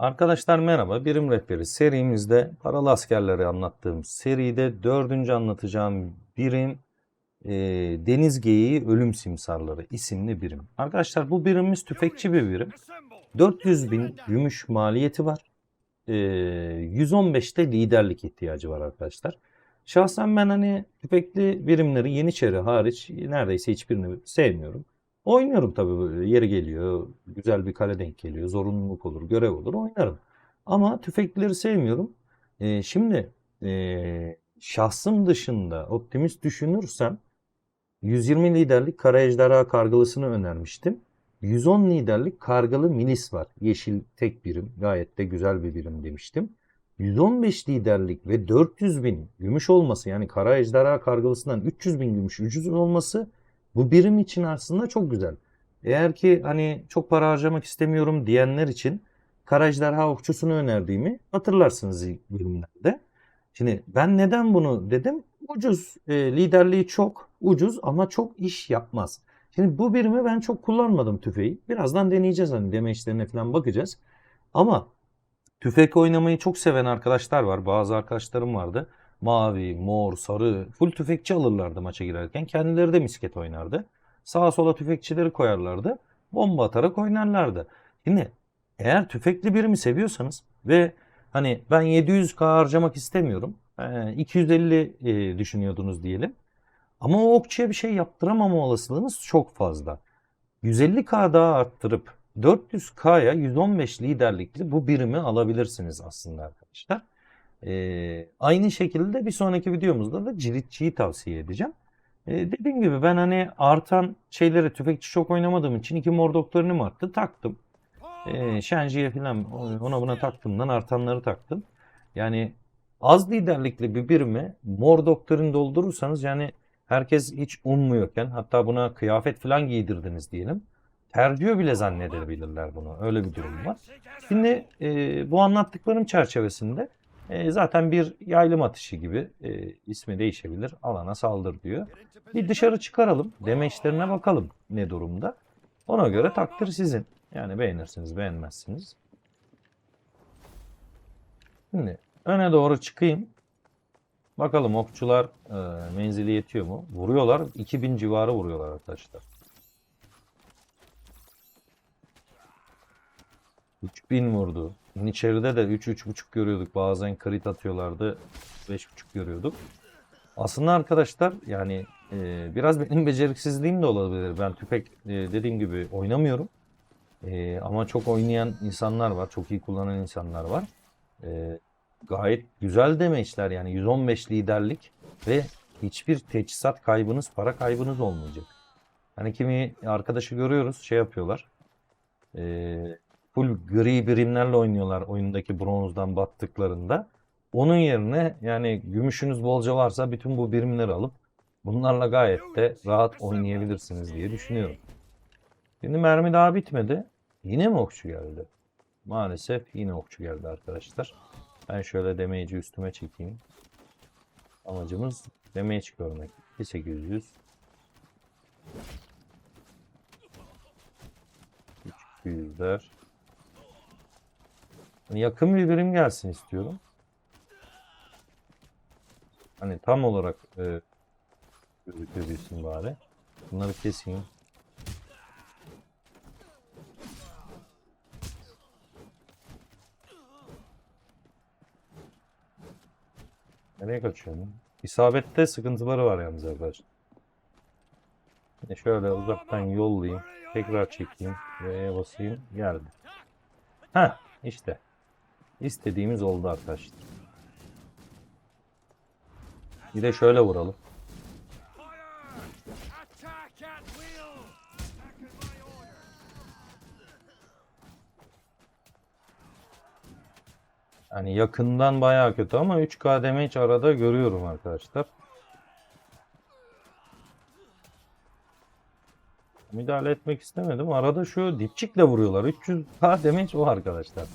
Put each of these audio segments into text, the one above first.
Arkadaşlar merhaba. Birim Rehberi serimizde paralı askerleri anlattığım seride dördüncü anlatacağım birim e, Deniz Geyiği Ölüm Simsarları isimli birim. Arkadaşlar bu birimimiz tüfekçi bir birim. 400 bin gümüş maliyeti var. E, 115'te liderlik ihtiyacı var arkadaşlar. Şahsen ben hani tüfekli birimleri Yeniçeri hariç neredeyse hiçbirini sevmiyorum. Oynuyorum tabii yeri geliyor. Güzel bir kale denk geliyor. Zorunluluk olur, görev olur. Oynarım. Ama tüfeklileri sevmiyorum. Ee, şimdi ee, şahsım dışında optimist düşünürsem 120 liderlik kara ejderha kargalısını önermiştim. 110 liderlik kargalı milis var. Yeşil tek birim. Gayet de güzel bir birim demiştim. 115 liderlik ve 400 bin gümüş olması yani kara ejderha kargalısından 300 bin gümüş ucuz olması bu birim için aslında çok güzel. Eğer ki hani çok para harcamak istemiyorum diyenler için Kara Ejderha Okçusu'nu önerdiğimi hatırlarsınız ilk bölümlerde. Şimdi ben neden bunu dedim? Ucuz, e, liderliği çok ucuz ama çok iş yapmaz. Şimdi bu birimi ben çok kullanmadım tüfeği. Birazdan deneyeceğiz hani demeçlerine falan bakacağız. Ama tüfek oynamayı çok seven arkadaşlar var. Bazı arkadaşlarım vardı. Mavi, mor, sarı, full tüfekçi alırlardı maça girerken. Kendileri de misket oynardı. Sağa sola tüfekçileri koyarlardı. Bomba atarak oynarlardı. Şimdi eğer tüfekli birimi seviyorsanız ve hani ben 700k harcamak istemiyorum. e, 250 e, düşünüyordunuz diyelim. Ama o okçuya bir şey yaptıramama olasılığınız çok fazla. 150k daha arttırıp 400k'ya 115 liderlikli bu birimi alabilirsiniz aslında arkadaşlar. Ee, aynı şekilde bir sonraki videomuzda da ciritçiyi tavsiye edeceğim. Ee, dediğim gibi ben hani artan şeyleri tüfekçi çok oynamadığım için iki mor doktorinum arttı taktım. Ee, Shenji'ye falan ona buna taktığımdan artanları taktım. Yani az liderlikli bir birimi mor doktrin doldurursanız yani herkes hiç ummuyorken hatta buna kıyafet falan giydirdiniz diyelim. Tercih bile zannedebilirler bunu. Öyle bir durum var. Şimdi e, bu anlattıklarım çerçevesinde e, zaten bir yaylım atışı gibi e, ismi değişebilir. Alana saldır diyor. Bir dışarı çıkaralım. Demeçlerine bakalım ne durumda. Ona göre takdir sizin. Yani beğenirsiniz beğenmezsiniz. Şimdi öne doğru çıkayım. Bakalım okçular e, menzili yetiyor mu? Vuruyorlar. 2000 civarı vuruyorlar arkadaşlar. 3000 vurdu. Yeniçeride de 3-3.5 görüyorduk. Bazen crit atıyorlardı. 5.5 görüyorduk. Aslında arkadaşlar yani e, biraz benim beceriksizliğim de olabilir. Ben tüfek e, dediğim gibi oynamıyorum. E, ama çok oynayan insanlar var. Çok iyi kullanan insanlar var. E, gayet güzel demeçler yani 115 liderlik ve hiçbir teçhizat kaybınız, para kaybınız olmayacak. Hani kimi arkadaşı görüyoruz şey yapıyorlar. Eee full gri birimlerle oynuyorlar oyundaki bronzdan battıklarında. Onun yerine yani gümüşünüz bolca varsa bütün bu birimleri alıp bunlarla gayet de rahat oynayabilirsiniz diye düşünüyorum. Şimdi mermi daha bitmedi. Yine mi okçu geldi? Maalesef yine okçu geldi arkadaşlar. Ben şöyle demeyici üstüme çekeyim. Amacımız demeyici görmek. 2800 300'ler Hani yakın bir birim gelsin istiyorum. Hani tam olarak e, gözükebilsin bari. Bunları keseyim. Nereye kaçıyorsun? İsabette sıkıntıları var yalnız arkadaşlar. Şöyle uzaktan yollayayım. Tekrar çekeyim. V'ye basayım. Geldi. Ha işte. İstediğimiz oldu arkadaşlar. Bir de şöyle vuralım. Yani yakından bayağı kötü ama 3K damage arada görüyorum arkadaşlar. Müdahale etmek istemedim. Arada şu dipçikle vuruyorlar. 300K damage o arkadaşlar.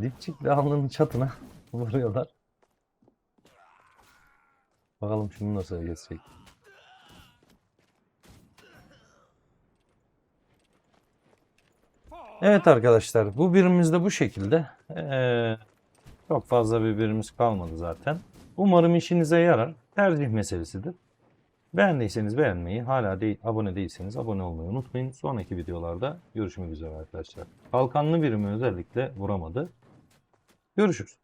Dipçikle alnının çatına vuruyorlar. Bakalım şunu nasıl geçecek. Evet arkadaşlar bu birimimiz de bu şekilde. Ee, çok fazla bir birimiz kalmadı zaten. Umarım işinize yarar. Tercih meselesidir. Beğendiyseniz beğenmeyi, hala değil, abone değilseniz abone olmayı unutmayın. Sonraki videolarda görüşmek üzere arkadaşlar. Kalkanlı birimi özellikle vuramadı. Görüşürüz.